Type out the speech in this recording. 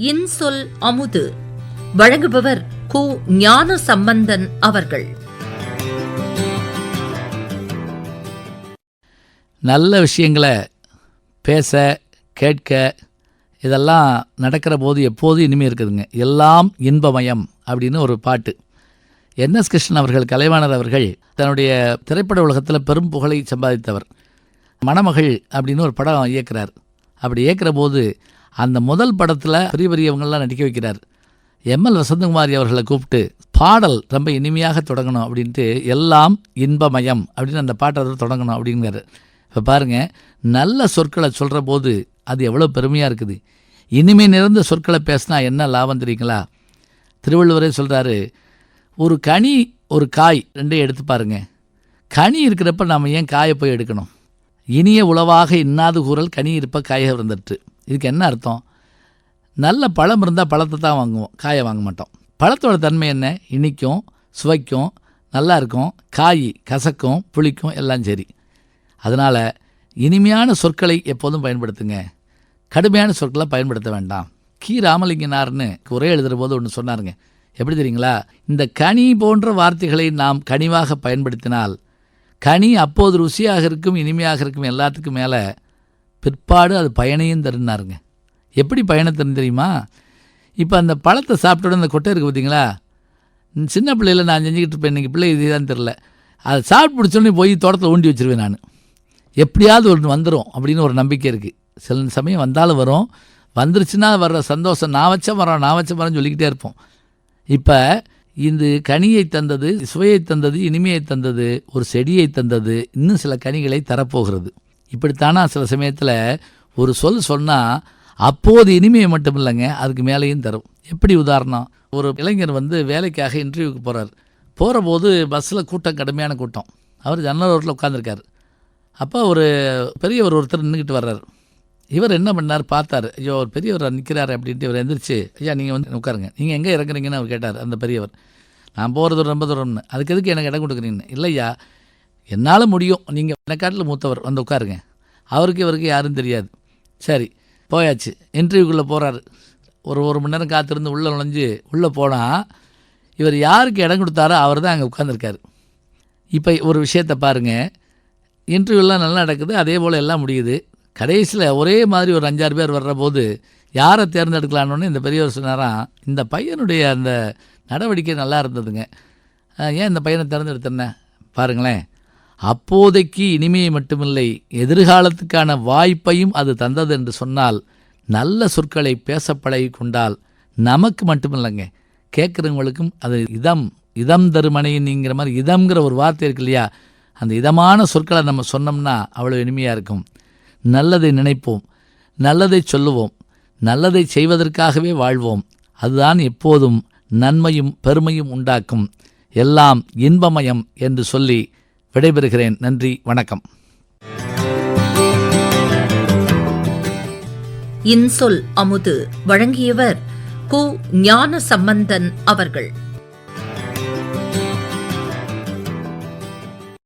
இன்சொல் அமுது. வழங்குபவர் கு ஞான சம்பந்தன் அவர்கள். நல்ல விஷயங்களை பேச கேட்க இதெல்லாம் நடக்கிற போது எப்போதும் இனிமே இருக்குதுங்க. எல்லாம் இன்பமயம் அப்படின்னு ஒரு பாட்டு. என் எஸ் கிருஷ்ணன் அவர்கள் கலைவாணர் அவர்கள் தன்னுடைய திரைப்பட உலகத்தில் பெரும் புகழை சம்பாதித்தவர். மணமகள் அப்படின்னு ஒரு படம் இயக்குறார். அப்படி இயக்கிற போது அந்த முதல் படத்தில் பெரிய பெரியவங்கள்லாம் நடிக்க வைக்கிறார். எம்எல் வசந்தகுமாரி அவர்களை கூப்பிட்டு பாடல் ரொம்ப இனிமையாக தொடங்கணும் அப்படின்ட்டு எல்லாம் இன்பமயம் அப்படின்னு அந்த பாட்டை அதில் தொடங்கணும் அப்படிங்கிறாரு. இப்போ பாருங்கள் நல்ல சொற்களை சொல்கிற போது அது எவ்வளோ பெருமையாக இருக்குது. இனிமை நிறைந்த சொற்களை பேசினா என்ன லாபம் தெரியுங்களா? திருவள்ளுவரே சொல்கிறாரு ஒரு கனி ஒரு காய் ரெண்டையும் எடுத்து பாருங்க. கனி இருக்கிறப்ப நாம் ஏன் காயை போய் எடுக்கணும்? இனிய உளவாக இன்னாது கூறல் கனி இருப்ப காயாக இருந்துட்டு இதுக்கு என்ன அர்த்தம்? நல்ல பழம் இருந்தால் பழத்தை தான் வாங்குவோம் காயை வாங்க மாட்டோம். பழத்தோட தன்மை என்ன? இனிக்கும் சுவைக்கும் நல்லா இருக்கும். காய் கசக்கும் புளிக்கும் எல்லாம் சரி. அதனால் இனிமையான சொற்களை எப்போதும் பயன்படுத்துங்க. கடுமையான சொற்களை பயன்படுத்த வேண்டாம். கி. ராமலிங்கனார்னு உரை எழுதுகிற போது ஒன்று சொன்னாருங்க. எப்படி தெரியுங்களா? இந்த கனி போன்ற வார்த்தைகளை நாம் கனிவாக பயன்படுத்தினால் கனி அப்போது ருசியாக இருக்கும் இனிமையாக இருக்கும் எல்லாத்துக்கும் மேலே பிற்பாடு அது பயனையும் தருனாருங்க. எப்படி பயனை தரும் தெரியுமா? இப்போ அந்த பழத்தை சாப்பிட்டோட அந்த கொட்டை இருக்குது பார்த்தீங்களா சின்ன பிள்ளையில நான் செஞ்சுக்கிட்டு இருப்பேன். இன்றைக்கி பிள்ளை இதுதான் தெரில அதை சாப்பிட்டு பிடிச்சோன்னே போய் தோட்டத்தில் ஊண்டி வச்சிருவேன் நான். எப்படியாவது ஒன்று வந்துடும் அப்படின்னு ஒரு நம்பிக்கை இருக்குது சில சமயம் வந்தாலும் வரும். வந்துருச்சுன்னா வர்ற சந்தோஷம். நான் வச்ச மரம் நான் வச்ச மரம் சொல்லிக்கிட்டே இருப்போம். இப்போ இந்த கனியை தந்தது சுவையை தந்தது இனிமையை தந்தது ஒரு செடியை தந்தது இன்னும் சில கனிகளை தரப்போகிறது. இப்படித்தானா சில சமயத்தில் ஒரு சொல் சொன்னால் அப்போது இனிமையை மட்டும் இல்லைங்க அதுக்கு மேலேயும் தரும். எப்படி உதாரணம்? ஒரு இளைஞர் வந்து வேலைக்காக இன்டர்வியூக்கு போகிறார் போகிற போது பஸ்ஸில் கூட்டம் கடுமையான கூட்டம். அவர் ஜன்னல் ரோட்டில் உட்காந்துருக்கார் அப்போ ஒரு பெரியவர் ஒருத்தர் நின்றுக்கிட்டு வர்றார். இவர் என்ன பண்ணார்? பார்த்தார். ஐயோ ஒரு பெரியவர் நிற்கிறாரு அப்படின்ட்டு இவர் எந்திரிச்சு ஐயா நீங்கள் வந்து உட்காருங்க. நீங்கள் எங்கே இறங்குறீங்கன்னு அவர் கேட்டார் அந்த பெரியவர். நான் போகிறது ரொம்ப தூரம்னு. அதுக்கு எதுக்கு எனக்கு இடம் கொடுக்குறீங்கன்னு? இல்லையா என்னால் முடியும். நீங்கள் எனக்காட்டில் மூத்தவர் வந்து உட்காருங்க. அவருக்கு இவருக்கு யாரும் தெரியாது. சரி போயாச்சு. இன்டர்வியூக்குள்ளே போகிறாரு ஒரு ஒரு மணி நேரம் காத்திருந்து உள்ளே நுழைஞ்சு உள்ளே போனால் இவர் யாருக்கு இடம் கொடுத்தாரோ அவர் தான் அங்கே உட்காந்துருக்காரு இப்போ ஒரு விஷயத்தை பாருங்கள் இன்டர்வியூலாம் நல்லா நடக்குது அதே போல் எல்லாம் முடியுது. கடைசியில் ஒரே மாதிரி ஒரு அஞ்சாறு பேர் வர்ற போது யாரை தேர்ந்தெடுக்கலான்னு இந்த பெரியவர் சொன்னாராம் இந்த பையனுடைய அந்த நடவடிக்கை நல்லா இருந்ததுங்க. ஏன் இந்த பையனை தேர்ந்தெடுத்தேன்ன? பாருங்களேன். அப்போதைக்கு இனிமையை மட்டுமில்லை எதிர்காலத்துக்கான வாய்ப்பையும் அது தந்தது என்று சொன்னால் நல்ல சொற்களை பேச பழகி கொண்டால் நமக்கு மட்டுமில்லைங்க. கேட்குறவங்களுக்கும் அது இதம் இதம் தருமனைங்கிற மாதிரி இதம்ங்கிற ஒரு வார்த்தை இருக்கு இல்லையா? அந்த இதமான சொற்களை நம்ம சொன்னோம்னா அவ்வளோ இனிமையாக இருக்கும். நல்லதை நினைப்போம் நல்லதை சொல்லுவோம் நல்லதை செய்வதற்காகவே வாழ்வோம். அதுதான் எப்போதும் நன்மையும் பெருமையும் உண்டாக்கும். எல்லாம் இன்பமயம் என்று சொல்லி விடைபெறுகிறேன். நன்றி வணக்கம். இன்சொல் அமுது வழங்கியவர் கு ஞான சம்பந்தன் அவர்கள்.